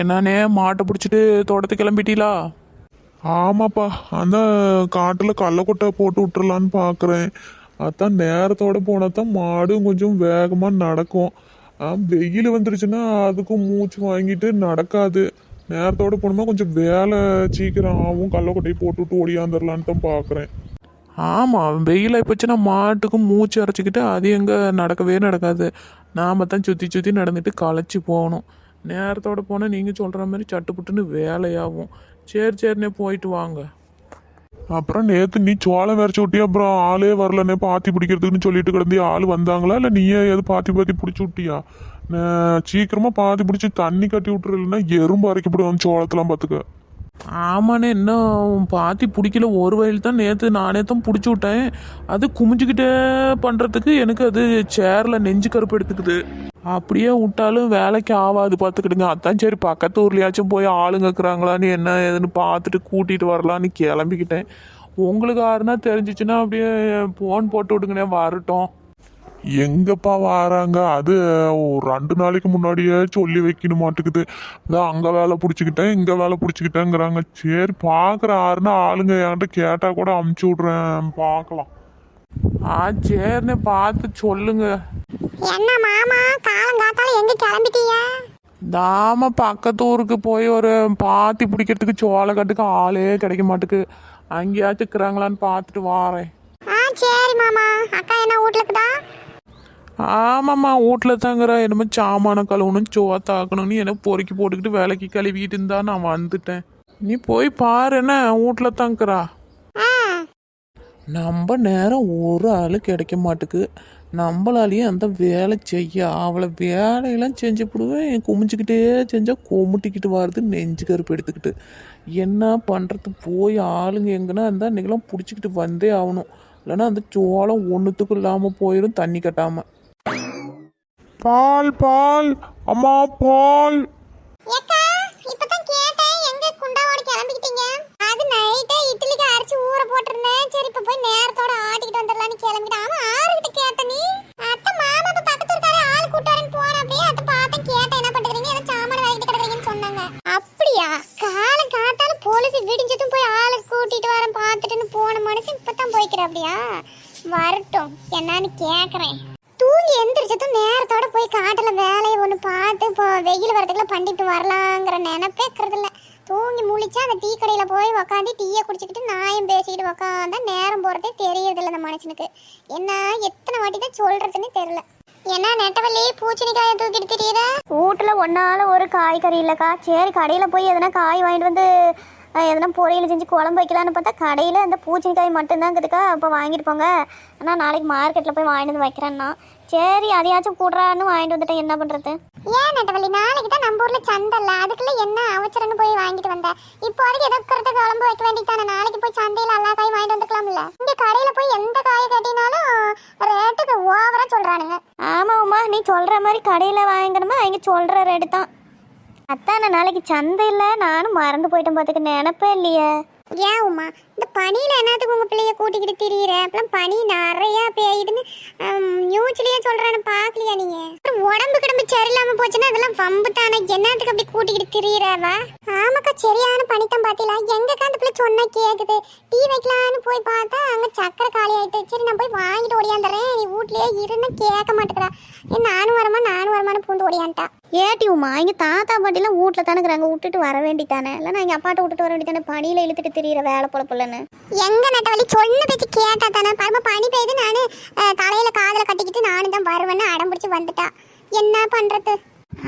என்னண்ணே மாட்டை பிடிச்சிட்டு தோட்டத்துக்கு கிளம்பிட்டீங்களா ஆமாப்பா அந்த காட்டில் கள்ளக்கொட்டை போட்டு விட்டுறலான்னு பார்க்குறேன் அதான் நேரத்தோட போனால் தான் மாடும் கொஞ்சம் வேகமாக நடக்கும். வெயில் வந்துருச்சுன்னா அதுக்கும் மூச்சு வாங்கிட்டு நடக்காது. நேரத்தோட போனோம்னா கொஞ்சம் வேலை சீக்கிரம் ஆகும் கள்ளக்கொட்டையை போட்டு விட்டு ஓடியாந்துடலான்னு தான் பார்க்குறேன் ஆமாம் வெயிலாக போச்சுன்னா மாட்டுக்கு மூச்சு அரைச்சிக்கிட்டு அது எங்கே நடக்கவே நடக்காது. நாம தான் சுற்றி சுற்றி நடந்துட்டு களைச்சி போகணும். நேரத்தோட போனால் நீங்கள் சொல்கிற மாதிரி சட்டுப்புட்டுன்னு வேலையாகும். சரி சரிண்ணே போயிட்டு வாங்க. அப்புறம் நேற்று நீ சோளம் விரைச்சி விட்டி அப்புறம் ஆளே வரலனே பாத்தி பிடிக்கிறதுக்குன்னு சொல்லிட்டு கிடந்தி ஆள் வந்தாங்களா? இல்லை நீயே எது பாத்தி பாத்தி பிடிச்சி விட்டியா? சீக்கிரமாக பாத்தி பிடிச்சி தண்ணி கட்டி விட்டுறலன்னா எறும்பு அரைக்கப்படுவாங்க சோளத்தெல்லாம் பார்த்துக்க ஆமாண்ணே இன்னும் பாத்தி பிடிக்கல. ஒரு வயல் தான் நேற்று நானே தான் பிடிச்சி விட்டேன். அது குமிஞ்சிக்கிட்டே பண்ணுறதுக்கு எனக்கு அது சேரில் நெஞ்சு கருப்பு எடுத்துக்குது. அப்படியே விட்டாலும் வேலைக்கு ஆகாது பார்த்துக்கிடுங்க. அதான் சரி பக்கத்து ஊர்லயாச்சும் போய் ஆளுங்க இருக்கிறாங்களான்னு என்ன ஏதுன்னு பார்த்துட்டு கூட்டிகிட்டு வரலான்னு கிளம்பிக்கிட்டேன். உங்களுக்கு யாருன்னா தெரிஞ்சிச்சுன்னா அப்படியே ஃபோன் போட்டு விடுங்கண்ணே வரட்டும். எங்கப்பா வராங்க? அது ஒரு ரெண்டு நாளைக்கு முன்னாடியே சொல்லி வைக்கணும் மாட்டுக்குது. இதான் அங்க வேலை பிடிச்சிக்கிட்டேன் இங்க வேலை பிடிச்சிக்கிட்டேங்கிறாங்க. சரி பார்க்குற ஆறுனா ஆளுங்க என்கிட்ட கேட்டா கூட அமுச்சு விட்றேன் பார்க்கலாம் ஆ சரிண்ணே பார்த்து சொல்லுங்க. என்ன மாமா காலங்காத்தால எங்க கிளம்பிட்டீங்க? தாம பக்கத்து ஊருக்கு போய் ஒரு பாத்தி பிடிக்கிறதுக்கு சோளக்கட்டுக்கு ஆளே கிடைக்க மாட்டுக்கு. அங்கேயாச்சும் இருக்கிறாங்களான்னு பார்த்துட்டு வாரேன். ஆ சரி மாமா. அக்கா என்ன வீட்லக்குதா ஆமாம்மா வீட்டில் தாங்கிற. என்னமோ சாமான கழுவணும் சோத்தாக்கணும்னு என்ன பொறுக்கி போட்டுக்கிட்டு வேலைக்கு கழுவிட்டு இருந்தா நான் வந்துட்டேன். நீ போய் பாரு என்ன? வீட்டில் தாங்கிறா. நம்ம நேரம் ஒரு ஆள் கிடைக்க மாட்டுக்கு. நம்மளாலேயே அந்த வேலை செய்ய அவளை வேலையெல்லாம் செஞ்சு விடுவேன் குமிஞ்சிக்கிட்டே செஞ்சால் குமுட்டிக்கிட்டு வருது நெஞ்சு கருப்பு எடுத்துக்கிட்டு. என்ன பண்ணுறது போய் ஆளுங்க எங்கன்னா இருந்தால் இன்றைக்கெல்லாம் பிடிச்சிக்கிட்டு வந்தே ஆகணும். இல்லைன்னா அந்த சோளம் ஒன்றுத்துக்கும் இல்லாமல் போயிடும் தண்ணி கட்டாமல் பால் பால். அம்மா பால். ஏக்கா இப்பதான் கேட்டேன். எங்க குண்டாவோட கிளம்பிக்கிட்டீங்க? அது நைட்டே இட்லிக்கு அரைச்சு ஊற போட்டிருந்தேன். சரி இப்ப போய் நேரத்தோட ஆட்டிக்கிட்டு வந்துடலாம்னு கிளம்பிட்டேன். ஆமா ஆறுகிட்ட கேட்ட நீ. அத்தை மாமா இப்ப பக்கத்து இருக்காரு ஆள் கூட்டாருன்னு போன அப்படியே அத்தை பார்த்தேன் கேட்டேன். என்ன பண்றீங்க? ஏதோ சாமான வாங்கிட்டு கிடக்குறீங்கன்னு சொன்னாங்க. அப்படியா? காலம் காத்தாலும் போலீஸ் விடிஞ்சதும் போய் ஆளை கூட்டிட்டு வரேன் பார்த்துட்டுன்னு போன மனுஷன் இப்பதான் போய்க்கிற அப்படியா வரட்டும். என்னன்னு கேக்குறேன். தூங்கி எந்திரிச்சதும் நேரத்தோட போய் காட்டில் வேலையை ஒன்று பார்த்து இப்போ வெயில் வரதுக்குள்ள பண்ணிட்டு வரலாங்கிற நினைப்பே இருக்கிறதில்ல. தூங்கி முழிச்சா அந்த டீ கடையில் போய் உக்காந்து டீயை குடிச்சிக்கிட்டு நாயும் பேசிக்கிட்டு உக்காந்தா நேரம் போகிறதே தெரியறதில்ல அந்த மனுஷனுக்கு. என்ன எத்தனை வாட்டி தான் சொல்கிறதுன்னு தெரில என்ன நெட்டவள்ளி பூச்சணிக்காயை தூக்கிட்டு தெரியுற? வீட்டில் ஒன்றால் ஒரு காய்கறி இல்லைக்கா. சரி கடையில் போய் எதனா காய் வாங்கிட்டு வந்து எதனா பொரியல் செஞ்சு குழம்பு வைக்கலான்னு பார்த்தா கடையில் அந்த பூச்சணிக்காய் மட்டும்தான் இருக்குதுக்கா அப்போ வாங்கிட்டு போங்க. ஆனால் நாளைக்கு மார்க்கெட்டில் போய் வாங்கிட்டு வந்து வைக்கிறேன்னா. சரி அதையாச்சும் கூடுறான்னு வாங்கிட்டு வந்துட்டேன். என்ன பண்ணுறது ஏன் நெட்டவள்ளி நாளைக்கு தான் நம்ம ஊர்ல சந்தை இல்ல. அதுக்குள்ள என்ன அவசரம்னு போய் வாங்கிட்டு வந்த? இப்போ அதுக்கு ஏதோ கருத்து குழம்பு வைக்க வேண்டியதானே நாளைக்கு போய் சந்தையில எல்லா காயும் வாங்கிட்டு வந்துக்கலாம்ல. இங்க கடையில போய் எந்த காய் கேட்டினாலும் ரேட்டுக்கு ஓவரா சொல்றானுங்க. ஆமாம் உமா நீ சொல்கிற மாதிரி கடையில் வாங்கிக்கணுமா? அவங்க சொல்கிற ரேட்டு தான். அத்தான் நாளைக்கு சந்தை இல்லை. நானும் மறந்து போயிட்டேன் பார்த்துக்க நினப்பே இல்லையே. ஏன் உமா? இந்த பனியில் என்னத்துக்கு உங்கள் பிள்ளைய கூட்டிக்கிட்டு திரியிற? அப்பெல்லாம் பனி நிறையா பெய்யுதுன்னு நியூஸ்லேயே சொல்கிறேன்னு பார்க்கலையா நீங்கள் அப்புறம் உடம்பு கிடம்பு சரியில்லாமல் போச்சுன்னா அதெல்லாம் வம்பு தானே. என்னத்துக்கு அப்படி கூட்டிக்கிட்டு திரியிறவா? ஆமாக்கா சரியான பனித்தம் பார்த்தீங்களா எங்கக்கா அந்த பிள்ளை சொன்னால் கேட்குது டீ வைக்கலான்னு போய் பார்த்தா அங்கே சக்கரை காலி ஆகிட்டு சரி நான் போய் வாங்கிட்டு ஓடியாந்துறேன். நீ வீட்லேயே இருந்து கேட்க மாட்டேங்கிறா. ஏன் நானும் வரமா? நானும் வரமானு பூந்து ஓடியான்ட்டா. ஏட்டி உமா இங்கே தாத்தா பாட்டிலாம் வீட்டில் தானே இருக்கிறாங்க விட்டுட்டு வர வேண்டித்தானே இல்லைன்னா எங்கள் அப்பாட்ட விட்டுட்டு வர வேண்டித்தானே பனியில் இழுத்துட்டு திரியிற வேலை போல புள்ளன்னு. எங்க நட்டவழி சொன்ன பேச்சு கேட்டா தானே பரம பனி பெய்யுது நானு தலையில காதுல கட்டிக்கிட்டு நானும் தான் வருவேன்னு அடம் பிடிச்சு வந்துட்டா. என்ன பண்றது?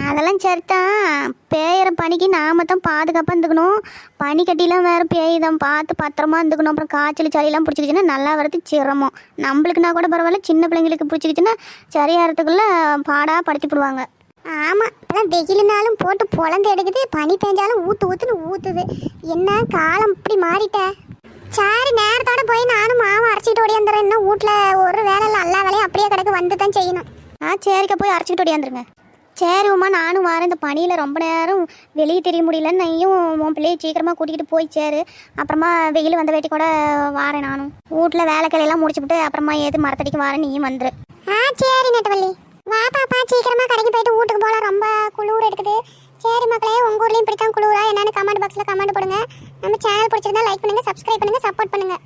அதெல்லாம் சரிதான் பேயிற பனிக்கு நாம தான் பாதுகாப்பாக இருந்துக்கணும். பனி கட்டிலாம் வேறு பேய்தான் பார்த்து பத்திரமா இருந்துக்கணும். அப்புறம் காய்ச்சல் சளியெல்லாம் பிடிச்சிக்கிச்சுன்னா நல்லா வரது சிரமம். நம்மளுக்குனா கூட பரவாயில்ல சின்ன பிள்ளைங்களுக்கு பிடிச்சிக்கிச்சுன்னா சரியாகிறதுக்குள்ள பாடாக படுத்தி போடுவாங்க. ஆமா இப்பெல்லாம் வெயிலுனாலும் போட்டு பொழந்து எடுக்குது பனி பெஞ்சாலும் ஊத்து ஊத்துன்னு ஊத்துது. என்ன காலம் இப்படி மாறிட்ட? சரி நேரத்தோட போய் நானும் மாவு அரைச்சிட்டு ஓடியாந்துறேன் இன்னும் வீட்டுல ஒரு வேலை இல்லை எல்லா வேலையும் அப்படியே கிடக்கு வந்து தான் செய்யணும். ஆ சரிக்கா போய் அரைச்சிட்டு ஓடியாந்துருங்க. சரி உமா நானும் வரேன். இந்த பனியில் ரொம்ப நேரம் வெளியே தெரிய முடியல நீயும் உன் பிள்ளையை சீக்கிரமாக கூட்டிகிட்டு போய் சேரு. அப்புறமா வெயில் வந்த வேட்டி கூட வாரேன் நானும். வீட்டில் வேலைக்கலையெல்லாம் முடிச்சுவிட்டு அப்புறமா ஏது மரத்தடிக்கு வாரேன் நீயும் வந்துரு. ஆ சரி நெட்டவள்ளி. வா பாப்பா சீக்கிரமா கடைக்கு போயிட்டு வீட்டுக்கு இருக்குது சரி மக்களே உங்க ஊர்லயும் இப்படித்தான் குழுவா என்னன்னு கமெண்ட் பாக்ஸ்ல கமெண்ட் போடுங்க. நம்ம சேனல் பிடிச்சிருந்தா லைக் பண்ணுங்க சப்ஸ்கிரைப் பண்ணுங்க சப்போர்ட் பண்ணுங்க.